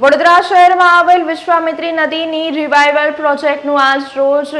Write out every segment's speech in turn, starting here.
વડોદરા શહેરમાં આવેલ વિશ્વામિત્રી નદીની રિવાઇવલ પ્રોજેક્ટનું આજ રોજ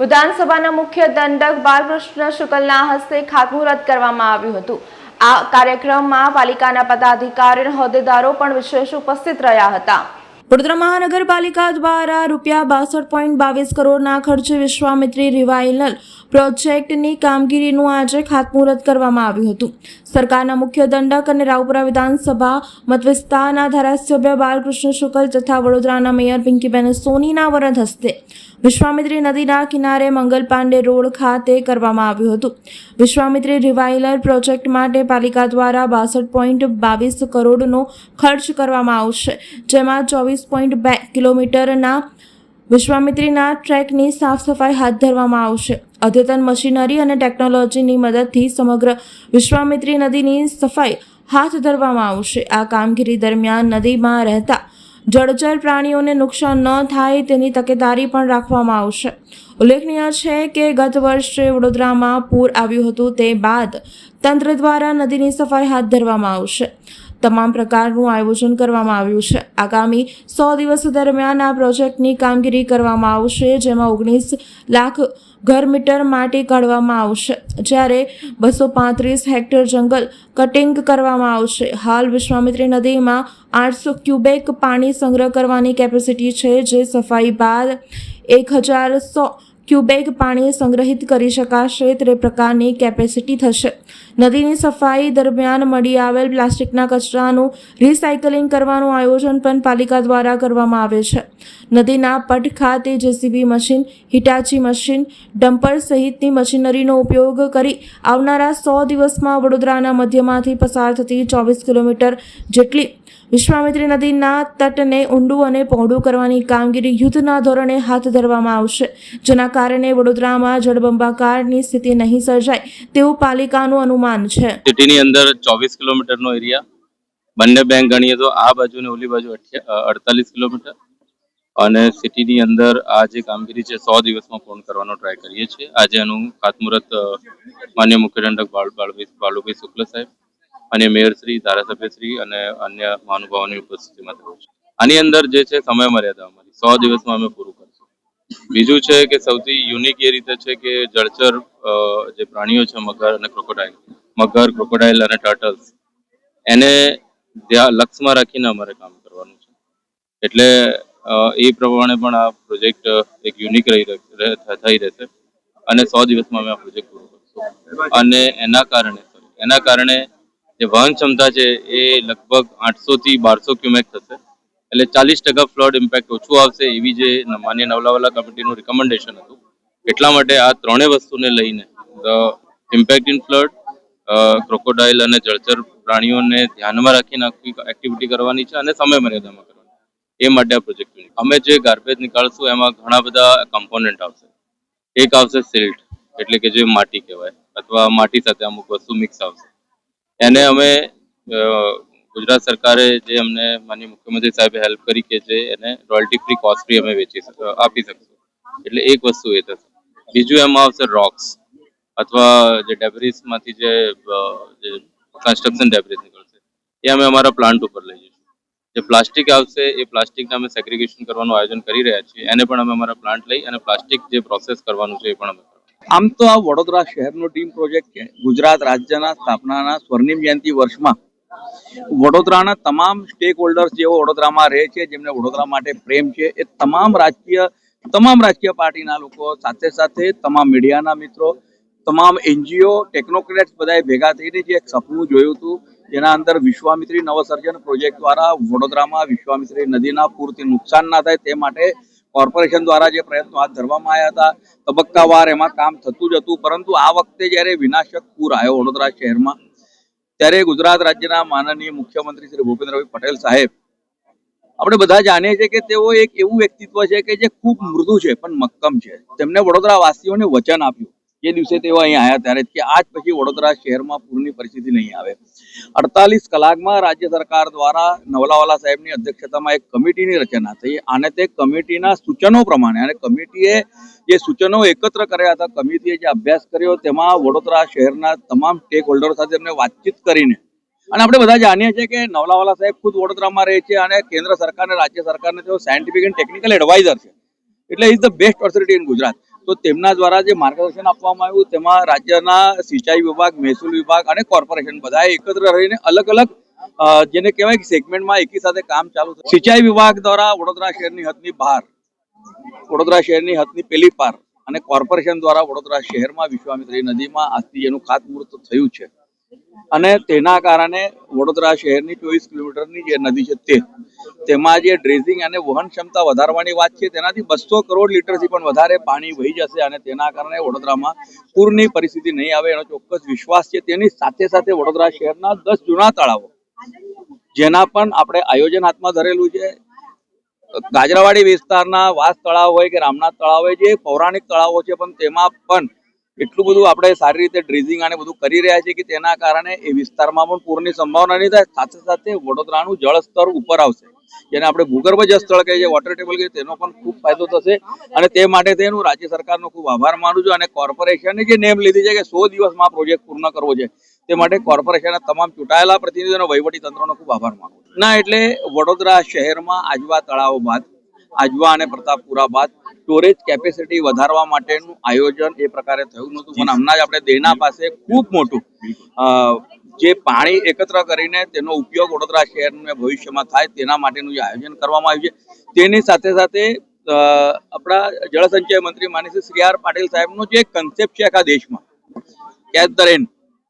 વિધાનસભાના મુખ્ય દંડક બાલકૃષ્ણ શુકલના હસ્તે ખાતમુહૂર્ત કરવામાં આવ્યું હતું. આ કાર્યક્રમમાં પાલિકાના પદાધિકારી હોદ્દેદારો પણ વિશેષ ઉપસ્થિત રહ્યા હતા. વડોદરા મહાનગરપાલિકા દ્વારા રૂપિયા બાસઠ પોઈન્ટ બાવીસ કરોડના ખર્ચે વિશ્વામિત્રી રિવાઇનલ પ્રોજેક્ટની કામગીરીનું આજે ખાતમુહૂર્ત કરવામાં આવ્યું હતું. સરકારના મુખ્ય દંડક અને રાવપુરા વિધાનસભા મતવિસ્તારના ધારાસભ્ય બાલકૃષ્ણ શુકલ તથા વડોદરાના મેયર પિંકીબેન સોનીના વરદ હસ્તે વિશ્વામિત્રી નદીના કિનારે મંગલ પાંડે રોડ ખાતે કરવામાં આવ્યું હતું. વિશ્વામિત્રી રિવાઇલર પ્રોજેક્ટ માટે પાલિકા દ્વારા બાસઠ પોઈન્ટ બાવીસ કરોડનો ખર્ચ કરવામાં આવશે, જેમાં ચોવીસ પોઈન્ટ બે કિલોમીટરના વિશ્વામિત્રીના ટ્રેકની સાફ સફાઈ હાથ ધરવામાં આવશે. અદ્યતન મશીનરી અને ટેકનોલોજીની મદદથી સમગ્ર વિશ્વામિત્રી નદીની સફાઈ હાથ ધરવામાં આવશે. આ કામગીરી દરમિયાન નદીમાં રહેતા જળચર પ્રાણીઓને નુકસાન ન થાય તેની તકેદારી પણ રાખવામાં આવશે. ઉલ્લેખનીય છે કે ગત વર્ષે વડોદરામાં પૂર આવ્યું હતું તે બાદ તંત્ર દ્વારા નદીની સફાઈ હાથ ધરવામાં આવશે. તમામ પ્રકારનું આયોજન કરવામાં આવ્યું છે. આગામી સો દિવસ દરમિયાન આ પ્રોજેક્ટની કામગીરી કરવામાં આવશે, જેમાં ઓગણીસ લાખ ઘર મીટર માટી કાઢવામાં આવશે. જ્યારે બસો પાંત્રીસ હેક્ટર જંગલ કટિંગ કરવામાં આવશે. હાલ વિશ્વામિત્રી નદીમાં આઠસો ક્યુબેક પાણી સંગ્રહ કરવાની કેપેસિટી છે, જે સફાઈ બાદ એક હજાર સો ક્યુબેક પાણી સંગ્રહિત કરી શકાશે તે પ્રકારની કેપેસિટી થશે. નદીની સફાઈ દરમિયાન મળી આવેલ પ્લાસ્ટિકના કચરાનું રિસાયકલિંગ કરવાનું આયોજન પણ પાલિકા દ્વારા કરવામાં આવે છે. નદીના પટ ખાતે JCB machine, Hitachi machine, dumper સહિતની મશીનરીનો ઉપયોગ કરી આવનારા સો દિવસમાં વડોદરાના મધ્યમાંથી પસાર થતી ચોવીસ કિલોમીટર જેટલી વિશ્વામિત્રી નદીના તટને ઊંડું અને પહોળું કરવાની કામગીરી યુદ્ધના ધોરણે હાથ ધરવામાં આવશે. જેના કારણે વડોદરામાં જળબંબાકારની સ્થિતિ નહીં સર્જાય તેવું પાલિકાનું અનુમાન છે. સિટીની અંદર ચોવીસ કિલોમીટરનો એરિયા, બંને બેંક ગણીએ તો આ બાજુ ને ઓલી બાજુ અડતાલીસ કિલોમીટર. અને સિટીની અંદર આ જે કામગીરી છે, સો દિવસમાં પૂર્ણ કરવાનો ટ્રાય કરીએ છીએ. આજે એનું ખાતમુહૂર્ત માન્ય મુખ્ય દંડક બાળુભાઈ બાળુભાઈ શુક્લ સાહેબ અને મેયર શ્રી, ધારાસભ્ય શ્રી અને અન્ય મહાનુભાવોની ઉપસ્થિતિમાં થયું છે. આની અંદર જે છે સમય મર્યાદા અમારી. સો દિવસમાં અમે પૂરું કરશું. બીજું છે કે સૌથી યુનિક એ રીતે છે કે જળચર જે પ્રાણીઓ છે, મગર અને ક્રોકોડાઇલ મગર ક્રોકોડાઇલ અને ટર્ટલ્સ એને ધ્યાન લક્ષમાં રાખીને અમારે કામ કરવાનું છે. એટલે એ પ્રમાણે પણ આ પ્રોજેક્ટ એક યુનિક રહે- થઈ રહેશે. અને સો દિવસમાં અમે આ પ્રોજેક્ટ પૂરો કરશું. અને એના કારણે એના કારણે જે વહન ક્ષમતા છે એ લગભગ આઠસો થી બારસો ક્યુમેક થશે. એટલે ચાલીસ ટકા ફ્લડ ઇમ્પેક્ટ ઓછું આવશે એવી જે માન્ય નવલાવાલા કમિટીનું રિકમેન્ડેશન હતું. એટલા માટે આ ત્રણેય વસ્તુને લઈને the impact in flood crocodile અને જળચર પ્રાણીઓને ધ્યાનમાં રાખીને આખી એક્ટિવિટી કરવાની છે અને સમય મર્યાદામાં કરવાની એ માટે આ પ્રોજેક્ટ અમે જે ગાર્બેજ નીકાળશું એમાં ઘણા બધા કમ્પોનન્ટ આવશે. એક આવશે સિલ્ટ એટલે કે જે માટી કહેવાય, અથવા માટી સાથે અમુક વસ્તુ મિક્સ આવશે. એને અમે ગુજરાત સરકારે જે અમને માનીય મુખ્યમંત્રી સાહેબે હેલ્પ કરી કે જે એને રોયલ્ટી ફ્રી કોસ્ટ ફ્રી અમે વેચી આપી શકશું એટલે એક વસ્તુ એ થશે. બીજું એમાં આવશે રોક્સ અથવા જે ડેબ્રિસમાંથી જે કન્સ્ટ્રક્શન ડેબ્રિસ નીકળશે, એ અમે અમારા પ્લાન્ટ ઉપર લઈ જઈશું. જે પ્લાસ્ટિક આવશે, એ પ્લાસ્ટિકને અમે સેગ્રિગેશન કરવાનું આયોજન કરી રહ્યા છીએ, એને પણ અમે અમારા પ્લાન્ટ લઈ અને પ્લાસ્ટિક જે પ્રોસેસ કરવાનું છે એ પણ અમે આમ તો આ વડોદરા શહેરનો ટીમ પ્રોજેક્ટ છે. ગુજરાત રાજ્યના સ્થાપનાના સ્વર્ણિમ જયંતિ વર્ષમાં વડોદરાના તમામ સ્ટેક હોલ્ડર્સ જેઓ વડોદરામાં રહે છે, જેમને વડોદરા માટે પ્રેમ છે, એ તમામ રાજકીય તમામ રાજકીય પાર્ટીના લોકો, સાથે સાથે તમામ મીડિયાના મિત્રો, તમામ એનજીઓ ટેકનોક્રેટ્સ બધાએ ભેગા થઈને જે એક સપનું જોયું હતું, જેના અંદર વિશ્વામિત્રી નવસર્જન પ્રોજેક્ટ દ્વારા વડોદરામાં વિશ્વામિત્રી નદીના પૂરથી નુકસાન ના થાય તે માટે કોર્પોરેશન દ્વારા જે પ્રયત્નો હાથ ધરવામાં આવ્યા હતા, તબક્કાવાર એમાં કામ થતું જ હતું, પરંતુ આ વખતે જ્યારે વિનાશક પૂર આવ્યો વડોદરા શહેરમાં, ત્યારે ગુજરાત રાજ્યના માનનીય મુખ્યમંત્રી શ્રી ભૂપેન્દ્રભાઈ પટેલ સાહેબ, આપણે બધા જાણીએ છીએ કે તેઓ એક એવું વ્યક્તિત્વ છે કે જે ખૂબ મૃદુ છે, પણ મક્કમ છે. તેમને વડોદરા વાસીઓને વચન આપ્યું. જે દિવસે તેઓ અહીંયા આવ્યા ત્યારે આજ પછી વડોદરા શહેરમાં પૂરની પરિસ્થિતિ નહીં આવે. અડતાલીસ કલાકમાં રાજ્ય સરકાર દ્વારા નવલાવાલા સાહેબની અધ્યક્ષતામાં એક કમિટીની રચના થઈ. અને તે કમિટીના સૂચનો પ્રમાણે, અને કમિટીએ જે સૂચનો એકત્ર કર્યા હતા, કમિટીએ જે અભ્યાસ કર્યો, તેમાં વડોદરા શહેરના તમામ સ્ટેક હોલ્ડરો સાથે એમને વાતચીત કરીને, અને આપણે બધા જાણીએ છીએ કે નવલાવાલા સાહેબ ખુદ વડોદરામાં રહે છે, અને કેન્દ્ર સરકાર અને રાજ્ય સરકારને તેઓ સાયન્ટિફિક એન્ડ ટેકનિકલ એડવાઇઝર છે. એટલે is the best authority in Gujarat તો તેમના દ્વારા જે માર્ગદર્શન આપવામાં આવ્યું, તેમાં રાજ્યના સિંચાઈ વિભાગ, મહેસૂલ વિભાગ અને કોર્પોરેશન બધા એકત્ર રહીને અલગ અલગ જેને કહેવાય કે સેગમેન્ટમાં એકી સાથે કામ ચાલુ થયું. સિંચાઈ વિભાગ દ્વારા વડોદરા શહેરની હદની બહાર, વડોદરા શહેરની હદની પેલી પાર અને કોર્પોરેશન દ્વારા વડોદરા શહેરમાં વિશ્વામિત્રી નદીમાં આજથી એનું ખાતમુહૂર્ત થયું છે. અને તેના કારણે વડોદરા શહેરની ચોવીસ કિલોમીટરની જે નદી છે તે, તેમાં જે ડ્રેઝિંગ અને વહન ક્ષમતા વધારવાની વાત છે, તેનાથી બસો કરોડ લીટરથી પણ વધારે પાણી વહી જશે અને તેના કારણે વડોદરામાં પૂરની પરિસ્થિતિ નહીં આવે, એનો ચોક્કસ વિશ્વાસ છે. તેની સાથે સાથે વડોદરા શહેરના દસ જૂના તળાવો, જેના પણ આપણે આયોજન હાથમાં ધરેલું છે, ગાજરાવાડી વિસ્તારના વાસ તળાવ હોય કે રામનાથ તળાવ હોય, જે પૌરાણિક તળાવો છે, પણ તેમાં પણ એટલું બધું આપણે સારી રીતે ડ્રેઝિંગ અને બધું કરી રહ્યા છીએ કે તેના કારણે એ વિસ્તારમાં પણ પૂરની સંભાવના નહીં થાય. સાથે સાથે વડોદરાનું જળસ્તર ઉપર આવશે. જેને આપણે ભૂગર્ભ જળ કહીએ વોટર ટેબલ કહીએ, તેનો પણ ખૂબ ફાયદો થશે. અને તે માટે તેનું રાજ્ય સરકારનો ખૂબ આભાર માનું છું અને કોર્પોરેશને જે નેમ લીધી છે કે સો દિવસમાં પ્રોજેક્ટ પૂર્ણ કરવો છે, તે માટે કોર્પોરેશનના તમામ ચૂંટાયેલા પ્રતિનિધિઓનો વહીવટી તંત્રનો ખૂબ આભાર માનું ના એટલે વડોદરા શહેરમાં આજવા તળાવ બાદ, આજવા અને પ્રતાપપુરા બાદ સ્ટોરેજ કેપેસિટી વધારવા માટેનું આયોજન એ પ્રકારે થયું નહોતું. પણ હમણાં જ આપણે દેના પાસે ખૂબ મોટું જે પાણી એકત્ર કરીને તેનો ઉપયોગ વડોદરા શહેરને ભવિષ્યમાં થાય તેના માટેનું જે આયોજન કરવામાં આવ્યું છે. તેની સાથે સાથે આપણા જળસંચય મંત્રી માનસી શ્રી આર પાટીલ સાહેબનો જે કન્સેપ્ટ છે આખા દેશમાં કેચ ધ રેન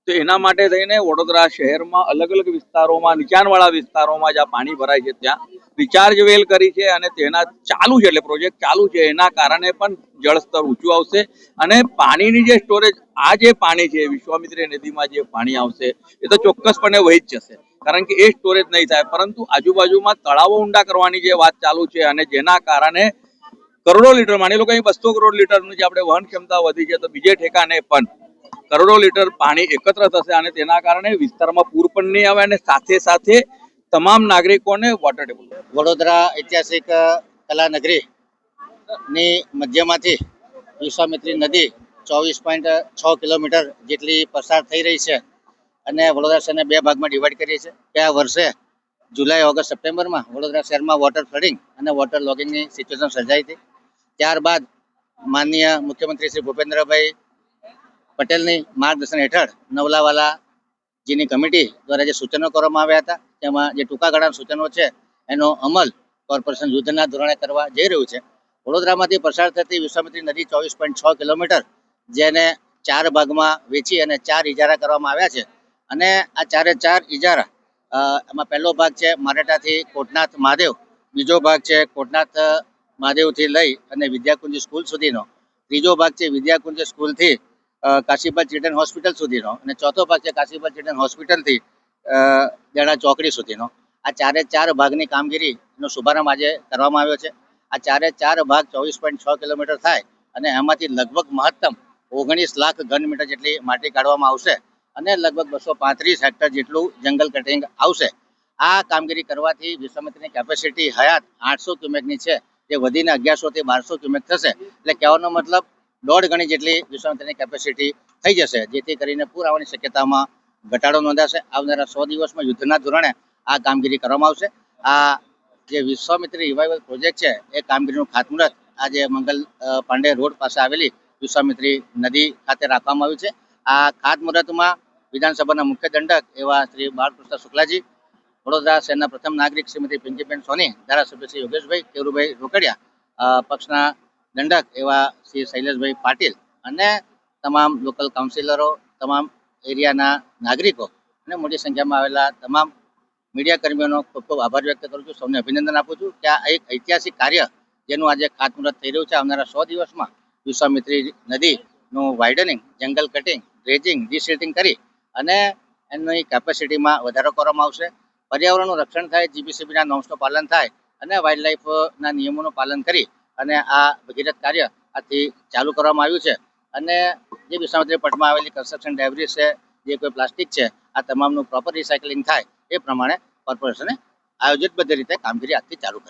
તો એના માટે થઈને વડોદરા શહેરમાં અલગ અલગ વિસ્તારોમાં, નીચાણવાળા વિસ્તારોમાં જ્યાં પાણી ભરાય છે ત્યાં. રિચાર્જ વેલ કરી છે અને તેના ચાલુ છે એટલે પ્રોજેક્ટ ચાલુ છે. એના કારણે પણ જળસ્તર ઊંચું આવશે અને પાણીની જે સ્ટોરેજ આ જે પાણી છે, વિશ્વામિત્રી નદીમાં જે પાણી આવશે, એ તો ચોક્કસપણે વહી જ જશે. કારણ કે એ સ્ટોરેજ નહીં થાય. પરંતુ આજુબાજુમાં તળાવો ઊંડા કરવાની જે વાત ચાલુ છે અને જેના કારણે કરોડો લીટર, માની લો કે અહીં બસો કરોડ લીટરનું જે આપણે વહન ક્ષમતા વધી છે, તો બીજે ઠેકાને પણ કરોડો લીટર પાણી એકત્ર થશે અને તેના કારણે વિસ્તારમાં પૂર પણ નહીં આવે અને સાથે સાથે તમામ નાગરિકોને વોટર ટેબલ વડોદરા ઐતિહાસિક કલા નગરી ની મધ્યમાંથી વિશ્વામિત્રી નદી ચોવીસ પોઈન્ટ છ કિલોમીટર જેટલી પસાર થઈ રહી છે અને વડોદરા શહેરને બે ભાગમાં ડિવાઈડ કરીએ છીએ. ગયા વર્ષે જુલાઈ, ઓગસ્ટ, સપ્ટેમ્બરમાં વડોદરા શહેરમાં વોટર ફ્લડિંગ અને વોટર લોગિંગની સિચ્યુએશન સર્જાઈ હતી. ત્યારબાદ માનનીય મુખ્યમંત્રી શ્રી ભૂપેન્દ્રભાઈ પટેલની માર્ગદર્શન હેઠળ નવલાવાલા જીની કમિટી દ્વારા જે સૂચનો કરવામાં આવ્યા હતા તેમાં જે ટૂંકા ગાળાના સૂચનો છે, એનો અમલ કોર્પોરેશન યુદ્ધના ધોરણે કરવા જઈ રહ્યું છે. વડોદરામાંથી પસાર થતી વિશ્વામિત્રી નદી ચોવીસ પોઈન્ટ છ કિલોમીટર, જેને ચાર ભાગમાં વેચી અને ચાર ઇજારા કરવામાં આવ્યા છે. અને આ ચારે ચાર ઇજારા એમાં પહેલો ભાગ છે મારેટાથી કોટનાથ મહાદેવ, બીજો ભાગ છે કોટનાથ મહાદેવથી લઈ અને વિદ્યાકુંજ સ્કૂલ સુધીનો, ત્રીજો ભાગ છે વિદ્યાકુંજ સ્કૂલથી કાશીબાદ ચિલ્ડ્રન હોસ્પિટલ સુધીનો, અને ચોથો ભાગ છે કાશીબાદ ચિલ્ડ્રન હોસ્પિટલથી દેણા ચોકડી સુધીનો. આ ચારે ચાર ભાગની કામગીરીનો શુભારંભ આજે કરવામાં આવ્યો છે. આ ચારે ચાર ભાગ ચોવીસ પોઈન્ટ છ કિલોમીટર થાય અને એમાંથી લગભગ મહત્તમ ઓગણીસ લાખ ઘન મીટર જેટલી માટી કાઢવામાં આવશે અને લગભગ બસો પાંત્રીસ હેક્ટર જેટલું જંગલ કટિંગ આવશે. આ કામગીરી કરવાથી વિશ્વામિત્રીની કેપેસિટી હયાત આઠસો ક્યુમેકની છે. જે વધીને અગિયારસોથી બારસો ક્યુમેક થશે. એટલે કહેવાનો મતલબ દોઢ ગણી જેટલી વિશ્વામિત્રીની કેપેસિટી થઈ જશે, જેથી કરીને પૂર આવવાની શક્યતામાં ઘટાડો નોંધાશે. આવનારા સો દિવસમાં યુદ્ધના ધોરણે આ કામગીરી કરવામાં આવશે. આ જે વિશ્વામિત્રી રિવાઇવલ પ્રોજેક્ટ છે, એ કામગીરીનું ખાતમુહૂર્ત આજે મંગલ પાંડે રોડ પાસે આવેલી વિશ્વામિત્રી નદી ખાતે રાખવામાં આવ્યું છે. આ ખાતમુહૂર્તમાં વિધાનસભાના મુખ્ય દંડક એવા શ્રી બાળકૃષ્ણ શુક્લાજી, વડોદરા શહેરના પ્રથમ નાગરિક શ્રીમતી પિંકીબેન સોની, ધારાસભ્ય શ્રી યોગેશભાઈ કેરુભાઈ રોકડિયા પક્ષના દંડક એવા શ્રી શૈલેષભાઈ પાટીલ અને તમામ લોકલ કાઉન્સિલરો તમામ એરિયાના નાગરિકો અને મોટી સંખ્યામાં આવેલા તમામ મીડિયા કર્મીઓનો ખૂબ ખૂબ આભાર વ્યક્ત કરું છું. સૌને અભિનંદન આપું છું કે આ એક ઐતિહાસિક કાર્ય જેનું આજે ખાતમુહૂર્ત થઈ રહ્યું છે. આવનારા સો દિવસમાં વિશ્વામિત્રી નદીનું વાઇડનિંગ જંગલ કટિંગ ડ્રેજિંગ ડિસિલ્ટિંગ કરી અને એની કેપેસિટીમાં વધારો કરવામાં આવશે. પર્યાવરણનું રક્ષણ થાય જીબીસીબીના નોમ્સનું પાલન થાય અને વાઇલ્ડ લાઈફના નિયમોનું પાલન કરી અને આ ભગીરથ કાર્ય આથી ચાલુ કરવામાં આવ્યું છે. અને જે વિશ્વામિત્રી પટમાં આવેલી કન્સ્ટ્રક્શન ડેબ્રીસ છે, જે કોઈ પ્લાસ્ટિક છે, આ તમામનું પ્રોપર રિસાયકલિંગ થાય એ પ્રમાણે કોર્પોરેશને બધી રીતે કામગીરી આજથી ચાલુ કરી.